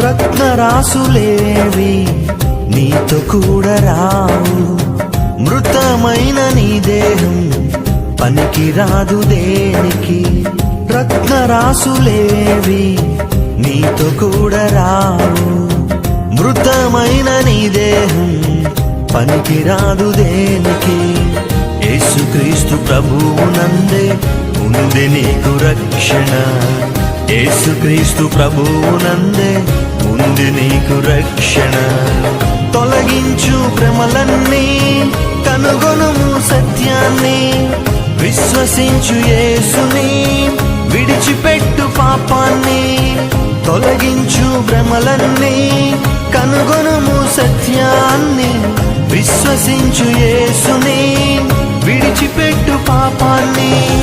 రత్నరాసులేవి నీతో కూడా రావు. మృతమైన నీ దేహం పనికి రాదు దేనికి. రత్నరాసులేవి నీతో కూడా రావు. మృతమైన నీ దేహం పనికి రాదు దేనికి. యేసుక్రీస్తు ప్రభువు నందే ఉంది నీకు రక్షణ. యేసుక్రీస్తు ప్రభువు నందే ఉంది నీకు రక్షణ. తొలగించు భ్రమలన్నీ కనుగొనుము సత్యాన్ని. విశ్వసించు యేసుని విడిచిపెట్టు పాపాన్ని. తొలగించు భ్రమలన్నీ కనుగొనుము సత్యాన్ని. విశ్వసించు యేసుని విడిచిపెట్టు పాపాన్ని.